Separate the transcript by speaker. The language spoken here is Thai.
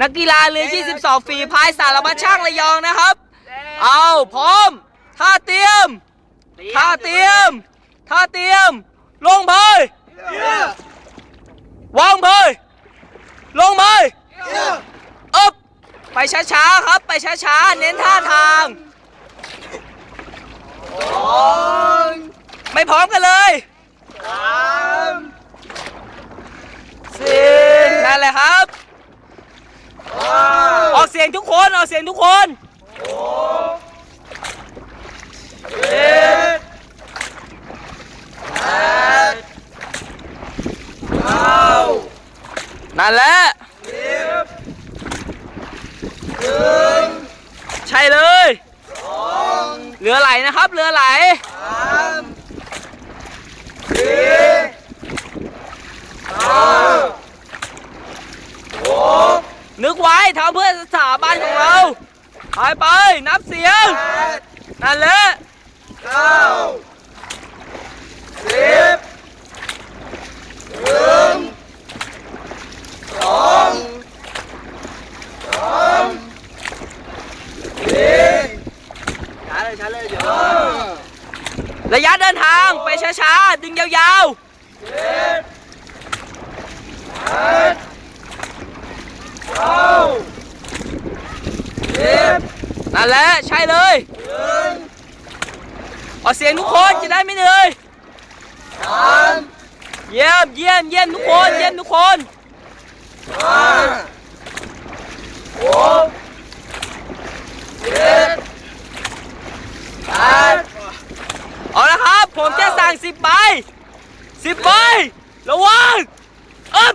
Speaker 1: นักกีฬาเรือ 22 ฝีพายสารบัญช่างระยองนะครับ เอาพร้อมท่าเตรียมท่าเตรียมท่าเตรียม ลงเพยวางเพยลงเพยอึบไปช้าๆครับไปช้าๆเน้นท่าทาง ไม่พร้อมกันเลยสี่นั่นแหละครับออก เสียงทุกคนออกเสียงทุกคนนั่นแหละใช่เลยเรือไหลนะครับเรือไหลนึก ไว้ทำเพื่อสถาบันของเรา ไปไปนับเสียง นั่นแหละระยะเดินทางไปช้าๆ ดึงยาวๆ นั่นแหละ ใช่เลยออกเสียงทุกคนจะได้ไม่เหนื่อยเยี่ยมเยี่ยมเยี่ยมทุกคนเยี่ยมทุกคนเอาละครับ ผมจะสั่งสิบใบสิบใบระวังอึ๊บ